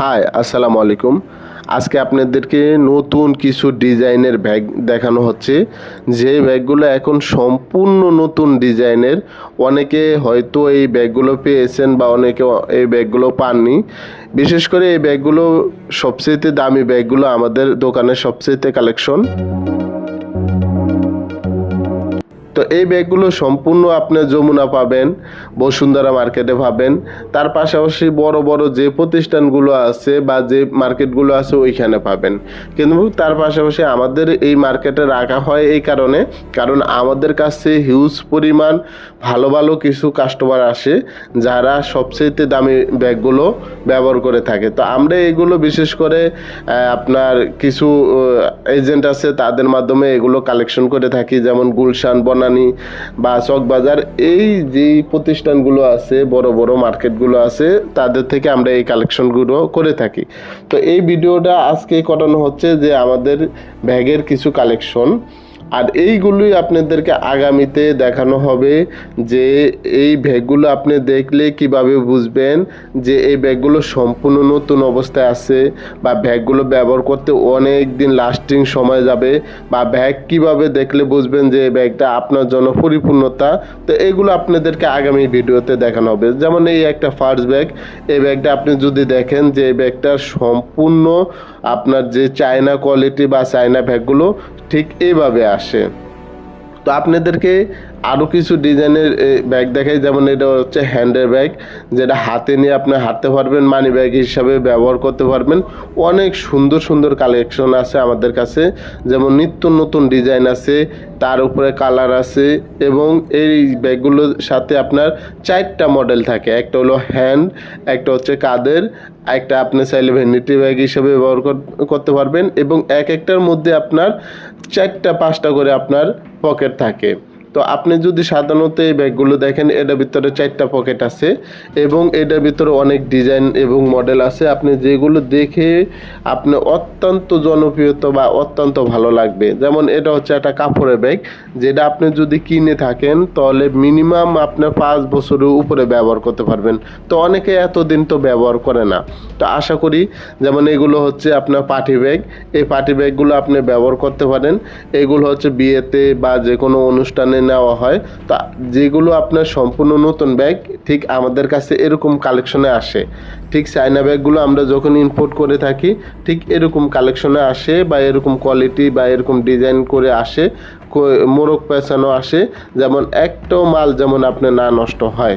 High আসসালামু আলাইকুম। আজকে আপনাদেরকে নতুন কিছু ডিজাইনের ব্যাগ দেখানো হচ্ছে। যে ব্যাগগুলো এখন সম্পূর্ণ নতুন ডিজাইনের, অনেকে হয়তো এই ব্যাগগুলো পেয়েছেন বা অনেকে এই ব্যাগগুলো পাননি। বিশেষ করে এই ব্যাগগুলো সবচেয়ে দামি ব্যাগগুলো আমাদের দোকানের সবচেয়ে কালেকশন তো এই ব্যাগগুলো সম্পূর্ণ আপনি যমুনা পাবেন, বসুন্ধরা মার্কেটে পাবেন। তার পাশাপাশি বড় বড় যে প্রতিষ্ঠানগুলো আছে বা যে মার্কেটগুলো আছে ওইখানে পাবেন। কিন্তু তার পাশাপাশি আমাদের এই মার্কেটে রাখা হয় এই কারণে, কারণ আমাদের কাছে হিউজ পরিমাণ ভালো ভালো কিছু কাস্টমার আসে, যারা সবচেয়ে দামি ব্যাগগুলো ব্যবহার করে থাকে। তো আমরা এগুলো বিশেষ করে আপনার কিছু এজেন্ট আছে, তাদের মাধ্যমে এগুলো কালেকশন করে থাকি। যেমন গুলশান বনানী বা চকবাজার এই যে প্রতিষ্ঠানগুলো আছে, বড় বড় মার্কেটগুলো আছে, তাদের থেকে আমরা এই কালেকশনগুলো করে থাকি। তো এই ভিডিওটা আজকে করানো হচ্ছে যে আমাদের ব্যাগের কিছু কালেকশন। আর এইগুলোই আপনাদেরকে আগামীতে দেখানো হবে যে এই ব্যাগগুলো আপনি দেখলে কীভাবে বুঝবেন যে এই ব্যাগগুলো সম্পূর্ণ নতুন অবস্থায় আছে বা ব্যাগগুলো ব্যবহার করতে অনেক দিন লাস্টিং সময় যাবে বা ব্যাগ কীভাবে দেখলে বুঝবেন যে এই ব্যাগটা আপনার জন্য পরিপূর্ণতা। তো এগুলো আপনাদেরকে আগামী ভিডিওতে দেখানো হবে। যেমন এই একটা ফার্স্ট ব্যাগ এই ব্যাগটা আপনি যদি দেখেন যে এই ব্যাগটা সম্পূর্ণ আপনার যে চায়না কোয়ালিটি বা চায়না ব্যাগগুলো ঠিক এইভাবে আসে। তো আপনাদেরকে আরও কিছু ডিজাইনের ব্যাগ দেখাই। যেমন এটা হচ্ছে হ্যান্ডের ব্যাগ যেটা হাতে নিয়ে আপনি হাঁটতে পারবেন মানি ব্যাগ হিসাবে ব্যবহার করতে পারবেন। অনেক সুন্দর সুন্দর কালেকশন আছে আমাদের কাছে। যেমন নিত্য নতুন ডিজাইন আছে, তার উপরে কালার আছে, এবং এই ব্যাগগুলোর সাথে আপনার চারটা মডেল থাকে। একটা হলো হ্যান্ড একটা হচ্ছে কাদের, একটা আপনি চাইলে ভ্যানিটি ব্যাগ হিসেবে ব্যবহার করতে পারবেন, এবং এক একটার মধ্যে আপনার চারটা, পাঁচটা করে আপনার পকেট থাকে। তো আপনি যদি সাধারণত এই ব্যাগগুলো দেখেন, এটার ভিতরে চারটা পকেট আছে এবং এটার ভিতরে অনেক ডিজাইন এবং মডেল আছে। আপনি যেগুলো দেখে আপনি অত্যন্ত জনপ্রিয়তা বা অত্যন্ত ভালো লাগবে। যেমন এটা হচ্ছে একটা কাপড়ের ব্যাগ, যেটা আপনি যদি কিনে থাকেন, তাহলে মিনিমাম আপনার পাঁচ বছরের উপরে ব্যবহার করতে পারবেন। তো অনেকে এতদিন তো ব্যবহার করে না। তো আশা করি যেমন এগুলো হচ্ছে আপনার পার্টি ব্যাগ। এই পার্টি ব্যাগগুলো আপনি ব্যবহার করতে পারেন। এগুলো হচ্ছে বিয়েতে বা যে কোনো অনুষ্ঠানে নেওয়া হয়, তা যেগুলো আপনার সম্পূর্ণ নতুন ব্যাগ ঠিক আমাদের কাছে এরকম কালেকশনে আসে। ঠিক চায়না ব্যাগগুলো আমরা যখন ইম্পোর্ট করে থাকি, ঠিক এরকম কালেকশনে আসে বা এরকম কোয়ালিটি বা এরকম ডিজাইন করে আসে মোরগ পেঁচানো আসে, যেমন একটাও মাল যেমন আপনার না নষ্ট হয়।